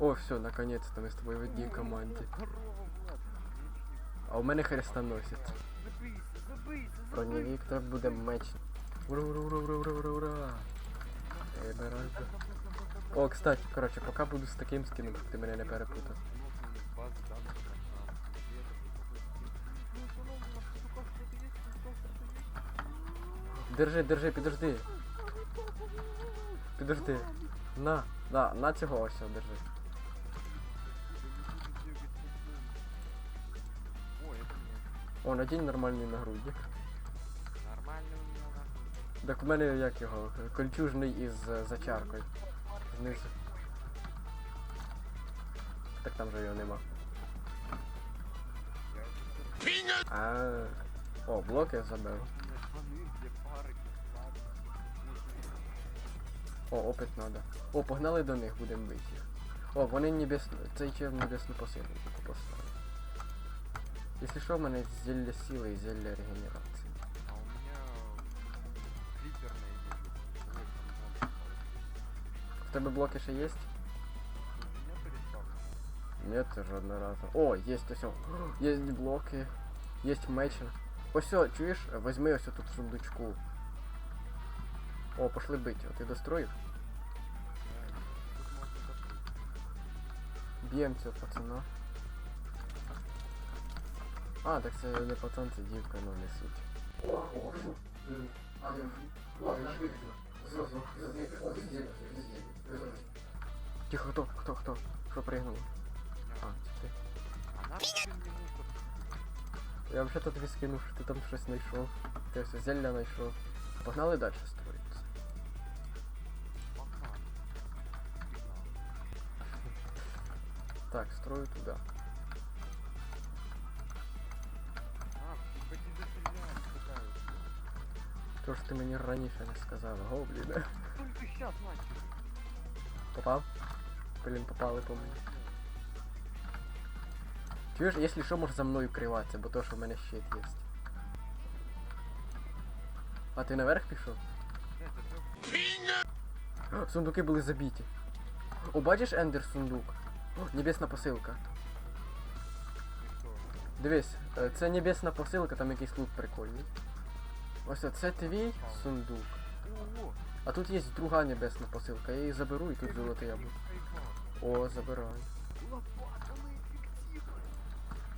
О, все, наконец-то ми з тобою в одній команді. А у мене забийся, Бронєвік так буде меч. Ура, ура, ура, ура, ура, ура, ура. О, кстати, короче, поки буду з таким скином, щоб ти мене не перепутав. Держи, держи, підожди. Підожди. На, на, на цього ось, держи. О, надінь нормальний нагрудник. Нормально у меня нахуй. Так в мене як його? Кольчужний із е, зачаркою. Знизу. Так там же його нема. А. О, блок я. У для. О, опит надо. О, погнали до них, будемо бити їх. О, вони небесно. Цей чел небесну посилку поставив. Якщо що, в мене зілля сили і зілля регенерації. А у меня идет. Ой, там. В тебе блоки ще є? У меня перестал. Нет, жодного разу. О, есть ось. о. Є блоки. Є мечі. Ось, о, чуєш? Возьми ось тут в сундучку. О, пошли бить. О, ти достроїв? Б'єм цього пацана. А, так це не пацан, це дівка, ну не суть. Тихо, хто, хто, хто? Що пригнув? А, це ти. Я взагалі тобі скинув, що ти там щось знайшов. Ти все зілля знайшов. Погнали далі. Пока. Так, строю туди. То ж ти мені раніше не сказала, гобліне. Попав? Блін, попали по мені. Чуєш, якщо що, можеш за мною криватися, бо то, що в мене щит є. А ти наверх пішов? Сундуки були забиті. О, бачиш ендер сундук? О, небесна посилка. Дивись, е, це небесна посилка, там якийсь лут прикольний. Ось це твій сундук. А тут є друга небесна посилка, я її заберу і тут золотий яблук. О, забирай.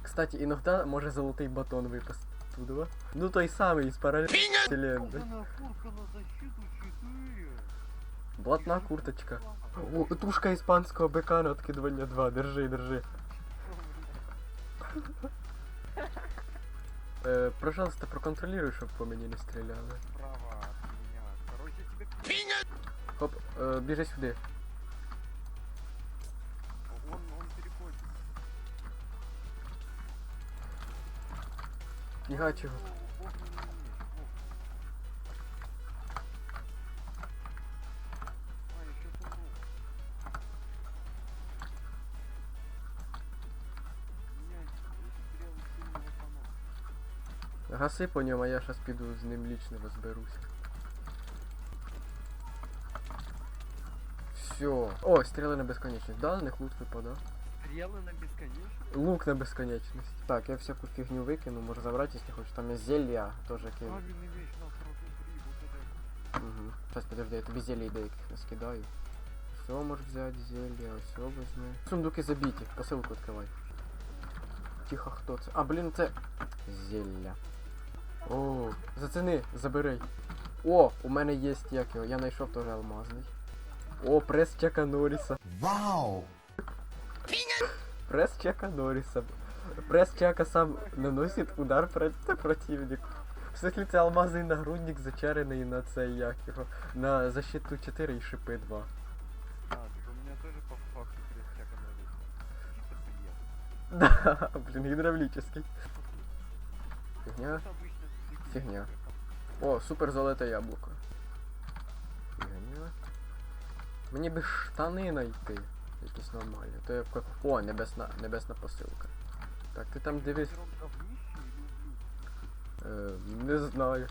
Кстати, іноді може золотий батон випасти туди. Ну той самий із 4. Блатна курточка. О, тушка іспанського бика на откидування 2. Держи, держи. Е, пожалуйста, проконтролируй, чтобы по мне не стреляли. Справа от меня. Короче, тебе... Хоп, э, бежи сюда. Он, он переходит. Фігач його. Гаси по ньому, а я щас піду з ним лічно розберусь. Все. О, стріли на безконечність. Да, на них лут випадав. Стрелы на бесконечность? Лук на безконечність. Так, я всяку фігню викину, можу забрати, якщо хочеш. Там є зілля, теж кину. Каменный меч на сразу три. Вот это. Угу. Сейчас, подожди, я тобі зелье деяких наскидаю. Все можеш взяти зелье, все возьми. Сундуки забиті, посилку відкривай. Тихо, хто це? А, блін, це зілля. О, зацени, забери. О, у мене є як його, я знайшов теж алмазний. О, прес чека Норріса. Вау! Прес чека Норріса. Прес чека сам наносить удар проти противнику. В смысле, це алмазний нагрудник зачарений на цей як його. На защиту 4 і шипи 2. А, так у меня тоже по факту крестяка на Да, блин, гидравлический. Фигня. Это обычно Фигня. О, супер золоте яблуко. Фігня. Мені би штани знайти. Якісь нормальні. То я б... О, небесна небесна посилка. Так, ти там дивись. Е, не знаю.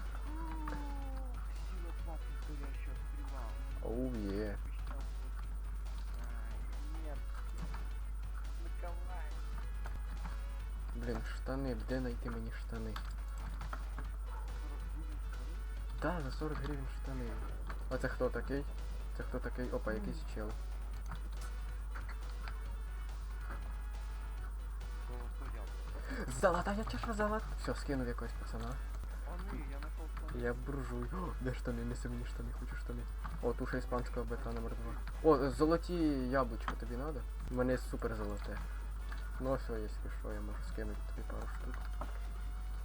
Оу, є. Блін, штани, де знайти мені штани? Да, за 40 гривень штани. А це хто такий? Це хто такий? Опа, якийсь чел. Золотая чаша золот. Все, скинув якогось пацана. Я штани. Буржуй. О, де штани? Неси мені штани, хочу штани. О, туша іспанського БК номер 2. О, золоті яблучко тобі надо? У мене супер золоте. Ну все, якщо що, я можу скинути тобі пару штук.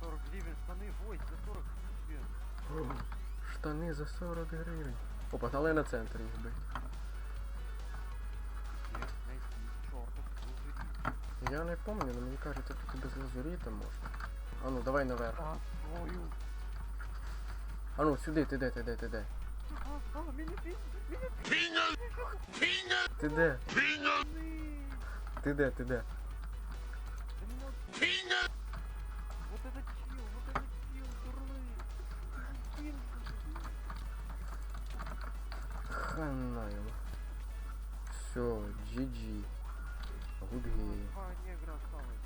40 гривен штаны, ой, за 40 Штани за 40 гривень. О, погнали на центр їх бить. Я не пам'ятаю, але мені кажеться, тут і без лазуріта можна. А ну, давай наверх. А, ну, сюди, ти де, ти де, ти де? Ти де? Ти де, ти де? GG. Два.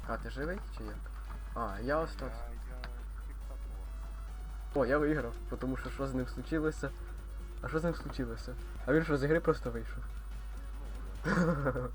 А, ти живий чи як? А, я остався. О, я виграв, тому що що з ним случилося? А що з ним случилося? А він що з ігри просто вийшов? Ну,